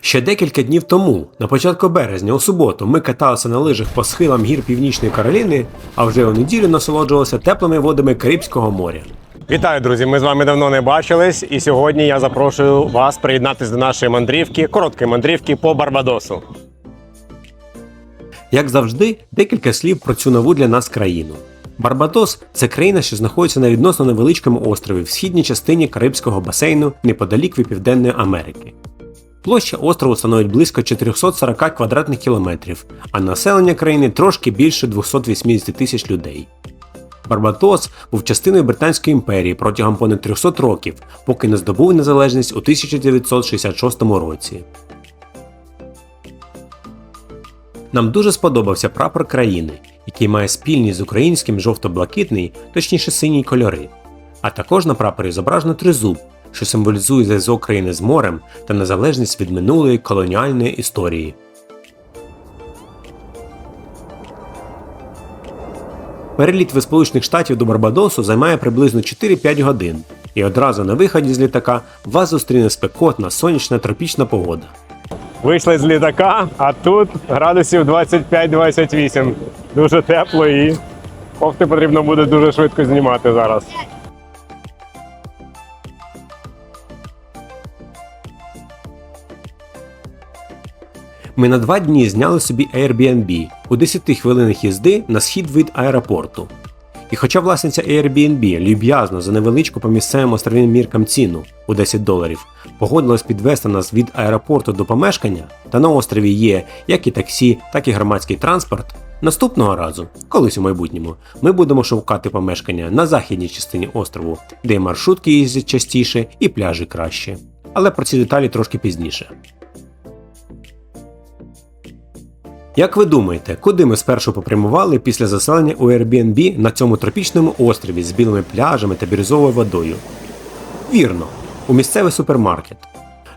Ще декілька днів тому, на початку березня, у суботу, ми каталися на лижах по схилам гір Північної Кароліни, а вже у неділю насолоджувалися теплими водами Карибського моря. Вітаю, друзі! Ми з вами давно не бачились, і сьогодні я запрошую вас приєднатися до нашої мандрівки, короткої мандрівки по Барбадосу. Як завжди, декілька слів про цю нову для нас країну. Барбадос це країна, що знаходиться на відносно невеличкому острові в східній частині Карибського басейну неподалік від Південної Америки. Площа острову становить близько 440 квадратних кілометрів, а населення країни трошки більше 280 тисяч людей. Барбадос був частиною Британської імперії протягом понад 300 років, поки не здобув незалежність у 1966 році. Нам дуже сподобався прапор країни, який має спільні з українським жовто-блакитний, точніше синій кольори. А також на прапорі зображено тризуб, що символізує зв'язок країни з морем та незалежність від минулої колоніальної історії. Переліт від Сполучених Штатів до Барбадосу займає приблизно 4-5 годин, і одразу на виході з літака вас зустріне спекотна сонячна тропічна погода. Вийшли з літака, а тут градусів 25-28. Дуже тепло і кофти потрібно буде дуже швидко знімати зараз. Ми на два дні зняли собі Airbnb у 10 хвилинах їзди на схід від аеропорту. І хоча власниця Airbnb люб'язно за невеличку по місцевим островним міркам ціну у 10 доларів погодилась підвести нас від аеропорту до помешкання, та на острові є як і таксі, так і громадський транспорт. Наступного разу, колись у майбутньому, ми будемо шукати помешкання на західній частині острову, де маршрутки їздять частіше і пляжі краще. Але про ці деталі трошки пізніше. Як ви думаєте, куди ми спершу попрямували після заселення у Airbnb на цьому тропічному острові з білими пляжами та бірюзовою водою? Вірно, у місцевий супермаркет.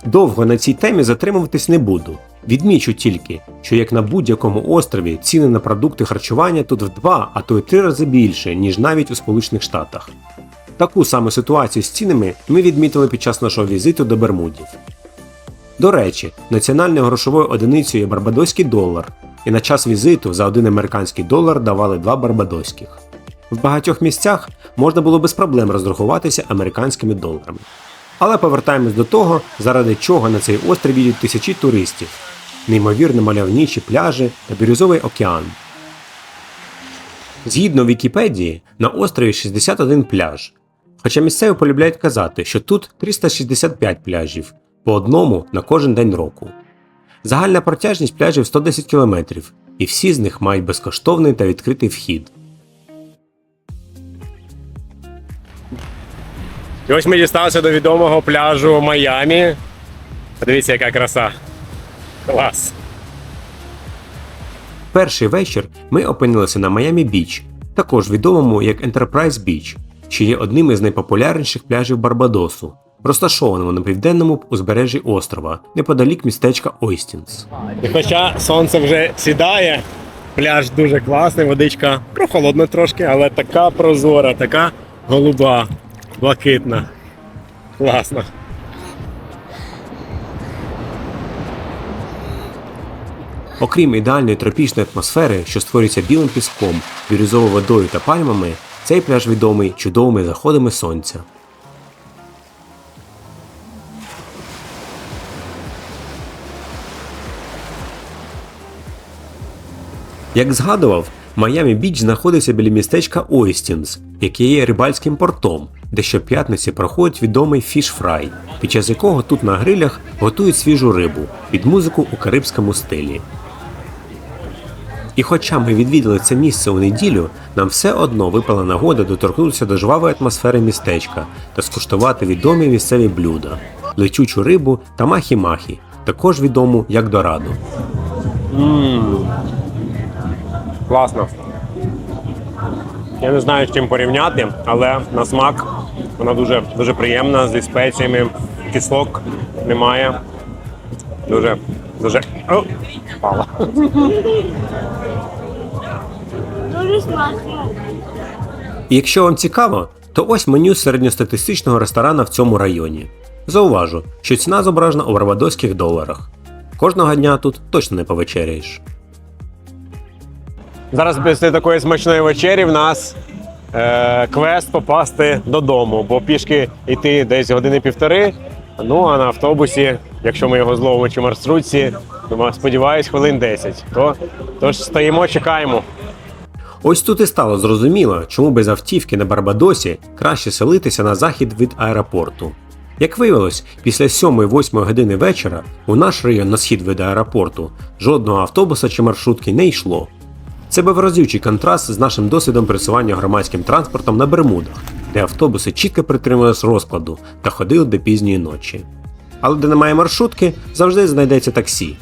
Довго на цій темі затримуватись не буду. Відмічу тільки, що як на будь-якому острові ціни на продукти харчування тут в два, а то й три рази більше, ніж навіть у Сполучених Штатах. Таку саму ситуацію з цінами ми відмітили під час нашого візиту до Бермудів. До речі, національною грошовою одиницею є барбадоський долар, і на час візиту за один американський долар давали два барбадоських. В багатьох місцях можна було без проблем розрахуватися американськими доларами. Але повертаємось до того, заради чого на цей острів їдуть тисячі туристів, неймовірно мальовничі пляжі та бірюзовий океан. Згідно Вікіпедії, на острові 61 пляж. Хоча місцеві полюбляють казати, що тут 365 пляжів, по одному на кожен день року. Загальна протяжність пляжів 110 км, і всі з них мають безкоштовний та відкритий вхід. І ось ми дісталися до відомого пляжу Майамі. Подивіться, яка краса. Клас. Перший вечір ми опинилися на Майамі Біч, також відомому як Enterprise Біч, що є одним із найпопулярніших пляжів Барбадосу, розташованому на південному узбережжі острова, неподалік містечка Ойстінс. І хоча сонце вже сідає, пляж дуже класний, водичка прохолодна трошки, але така прозора, така голуба, блакитна. Класно. Окрім ідеальної тропічної атмосфери, що створюється білим піском, бірюзовою водою та пальмами, цей пляж відомий чудовими заходами сонця. Як згадував, Майамі Біч знаходиться біля містечка Ойстінс, яке є рибальським портом, де щоп'ятниці проходить відомий фіш-фрай, під час якого тут на грилях готують свіжу рибу під музику у карибському стилі. І хоча ми відвідали це місце у неділю, нам все одно випала нагода доторкнутися до жвавої атмосфери містечка та скуштувати відомі місцеві блюда, лечучу рибу та махі-махі, також відому як дораду. Класно. Я не знаю, з чим порівняти, але на смак вона дуже, дуже приємна, зі спеціями, кислок немає. Дуже, дуже. О, впала. Дуже смачно. І якщо вам цікаво, то ось меню середньостатистичного ресторана в цьому районі. Зауважу, що ціна зображена у барбадоських доларах. Кожного дня тут точно не повечеряєш. Зараз після такої смачної вечері в нас е, квест попасти додому, бо пішки йти десь години півтори. Ну а на автобусі, якщо ми його зловимо чи маршрутці, думаю, сподіваюсь, хвилин 10. То, тож стоїмо, чекаємо. Ось тут і стало зрозуміло, чому без автівки на Барбадосі краще селитися на захід від аеропорту. Як виявилось, після 7-8 години вечора у наш район на схід від аеропорту жодного автобуса чи маршрутки не йшло. Це був контраст з нашим досвідом пересування громадським транспортом на Бермудах, де автобуси чітко притримувалися розкладу та ходили до пізньої ночі. Але де немає маршрутки, завжди знайдеться таксі.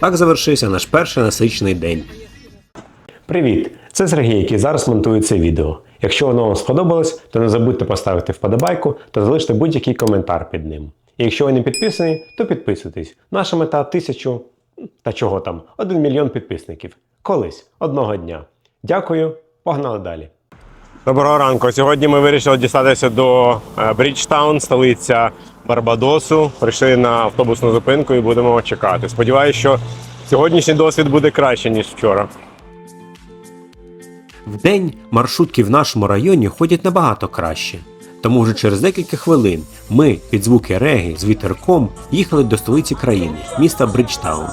Так завершився наш перший насичений день. Привіт! Це Сергій, який зараз монтує це відео. Якщо воно вам сподобалось, то не забудьте поставити вподобайку та залиште будь-який коментар під ним. І якщо ви не підписані, то підписуйтесь. Наша мета тисячу та чого там, один мільйон підписників. Колись, одного дня. Дякую, погнали далі. Доброго ранку. Сьогодні ми вирішили дістатися до е, Бріджтаун, столиця Барбадосу. Прийшли на автобусну зупинку і будемо чекати. Сподіваюся, що сьогоднішній досвід буде краще, ніж вчора. Вдень маршрутки в нашому районі ходять набагато краще. Тому вже через декілька хвилин ми під звуки реги з вітерком їхали до столиці країни, міста Бриджтаун.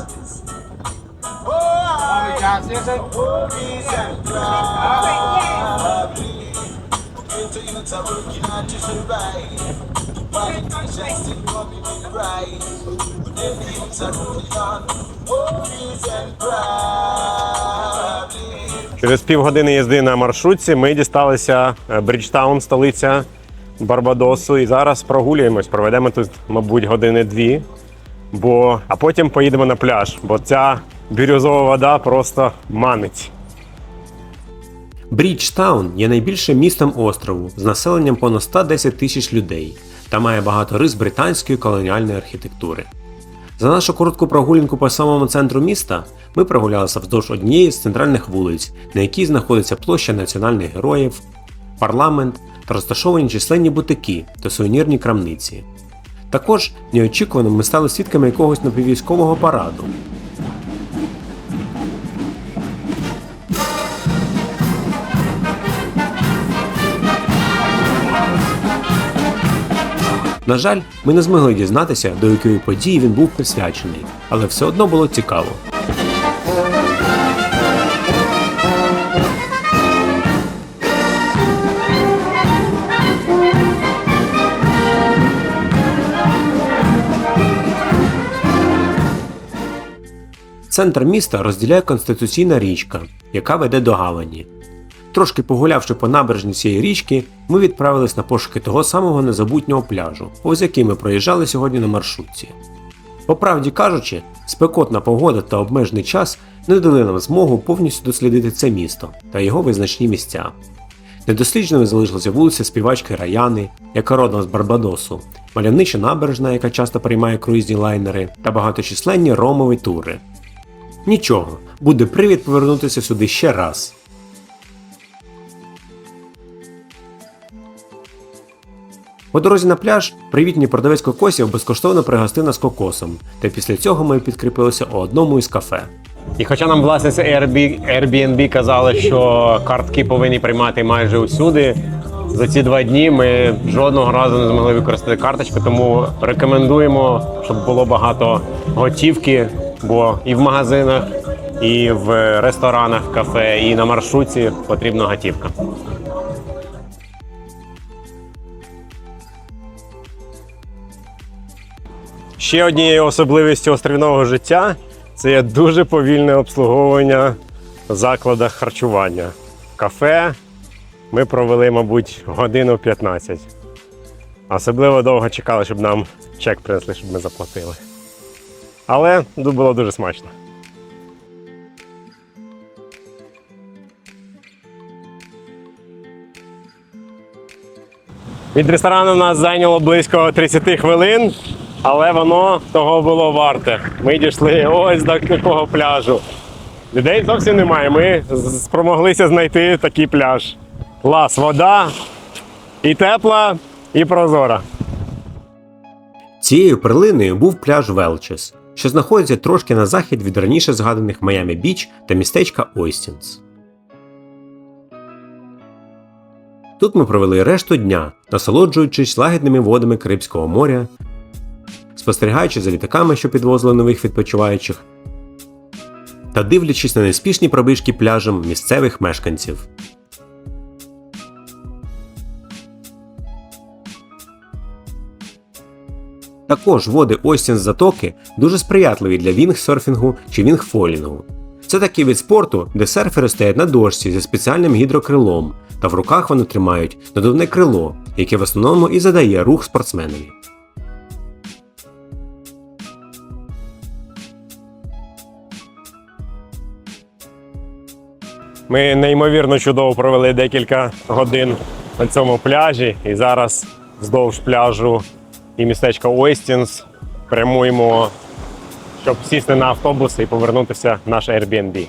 Через півгодини їзди на маршрутці ми дісталися е, Бріджтаун, столиця Барбадосу, і зараз прогулюємось. Проведемо тут, мабуть, години дві. Бо... А потім поїдемо на пляж, бо ця бірюзова вода просто манить. Бріджтаун є найбільшим містом острову з населенням понад 110 тисяч людей та має багато рис британської колоніальної архітектури. За нашу коротку прогулянку по самому центру міста ми прогулялися вздовж однієї з центральних вулиць, на якій знаходиться площа національних героїв, парламент та розташовані численні бутики та сувенірні крамниці. Також неочікувано ми стали свідками якогось напіввійськового параду. На жаль, ми не змогли дізнатися, до якої події він був присвячений, але все одно було цікаво. Центр міста розділяє конституційна річка, яка веде до гавані. Трошки погулявши по набережні цієї річки, ми відправились на пошуки того самого незабутнього пляжу, ось який ми проїжджали сьогодні на маршрутці. По правді кажучи, спекотна погода та обмежений час не дали нам змогу повністю дослідити це місто та його визначні місця. Недослідженими залишилася вулиця співачки Раяни, яка родом з Барбадосу, мальовнича набережна, яка часто приймає круїзні лайнери, та багаточисленні ромові тури. Нічого, буде привід повернутися сюди ще раз. По дорозі на пляж привітний продавець кокосів безкоштовно пригостив нас кокосом, та після цього ми підкріпилися у одному із кафе. І хоча нам власниця Airbnb казала, що картки повинні приймати майже усюди, за ці два дні ми жодного разу не змогли використати карточку, тому рекомендуємо, щоб було багато готівки, бо і в магазинах, і в ресторанах, кафе, і на маршрутці потрібна готівка. Ще однією особливістю острівного життя це є дуже повільне обслуговування в закладах харчування. Кафе ми провели, мабуть, годину 15. Особливо довго чекали, щоб нам чек принесли, щоб ми заплатили. Але було дуже смачно. Від ресторану нас зайняло близько 30 хвилин, але воно того було варте. Ми дійшли ось до такого пляжу. Людей зовсім немає. Ми спромоглися знайти такий пляж. Клас, вода і тепла, і прозора. Цією перлиною був пляж Велчес, що знаходиться трошки на захід від раніше згаданих Майами Біч та містечка Ойстінс. Тут ми провели решту дня, насолоджуючись лагідними водами Карибського моря, спостерігаючи за літаками, що підвозили нових відпочиваючих, та дивлячись на неспішні пробіжки пляжем місцевих мешканців. Також води Остінс затоки дуже сприятливі для вінгсерфінгу чи вінгфолінгу. Це такий вид спорту, де серфери стоять на дошці зі спеціальним гідрокрилом, та в руках вони тримають надувне крило, яке в основному і задає рух спортсменові. Ми неймовірно чудово провели декілька годин на цьому пляжі, і зараз вздовж пляжу і містечка Ойстінс прямуємо, щоб сісти на автобус і повернутися в наш Airbnb.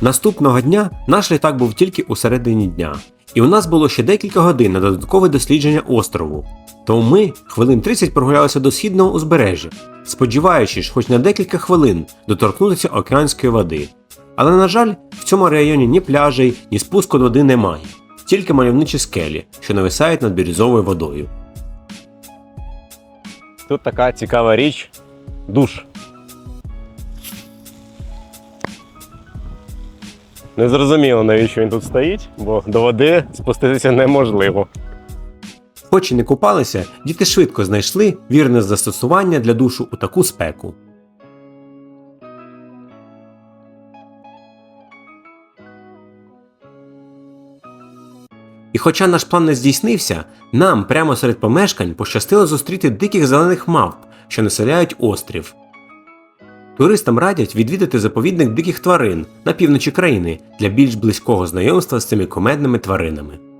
Наступного дня наш літак був тільки у середині дня, і у нас було ще декілька годин на додаткове дослідження острову. Тому ми хвилин 30 прогулялися до східного узбережжя, сподіваючись, хоч на декілька хвилин доторкнутися океанської води. Але, на жаль, в цьому районі ні пляжей, ні спуску до води немає, тільки мальовничі скелі, що нависають над бірюзовою водою. Тут така цікава річ душ. Не зрозуміло, навіщо він тут стоїть, бо до води спуститися неможливо. Хоч і не купалися, діти швидко знайшли вірне застосування для душу у таку спеку. І хоча наш план не здійснився, нам прямо серед помешкань пощастило зустріти диких зелених мавп, що населяють острів. Туристам радять відвідати заповідник диких тварин на півночі країни для більш близького знайомства з цими комедними тваринами.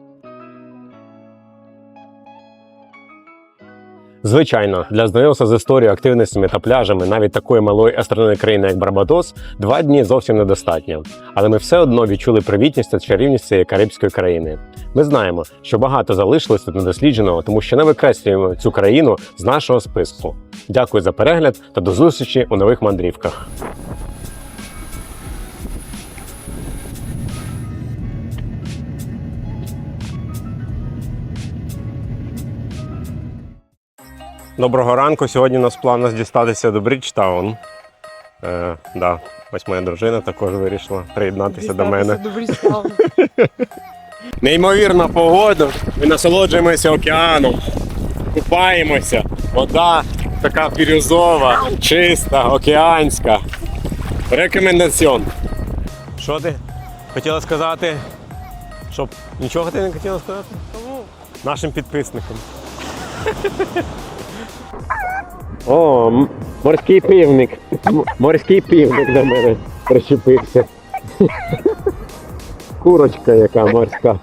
Звичайно, для знайомства з історією, активностями та пляжами навіть такої малої астроної країни, як Барбадос, два дні зовсім недостатньо. Але ми все одно відчули привітність та чарівність цієї карибської країни. Ми знаємо, що багато залишилось тут недослідженого, тому що не викреслюємо цю країну з нашого списку. Дякую за перегляд та до зустрічі у нових мандрівках. Доброго ранку. Сьогодні у нас в планах дістатися до Бріджтаун. Е, да, ось моя дружина також вирішила приєднатися до мене. Неймовірна погода. Ми насолоджуємося океаном, купаємося. Вода така бірюзова, чиста, океанська. Рекомендаціон. Що ти хотіла сказати? Щоб нічого ти не хотіла сказати? Нашим підписникам. О, морський півник. Морський півник до мене причепився. Курочка яка морська.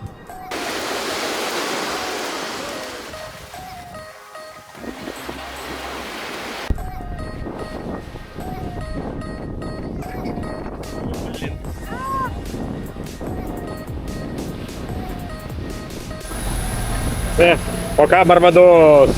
Все, пока, Барбадос!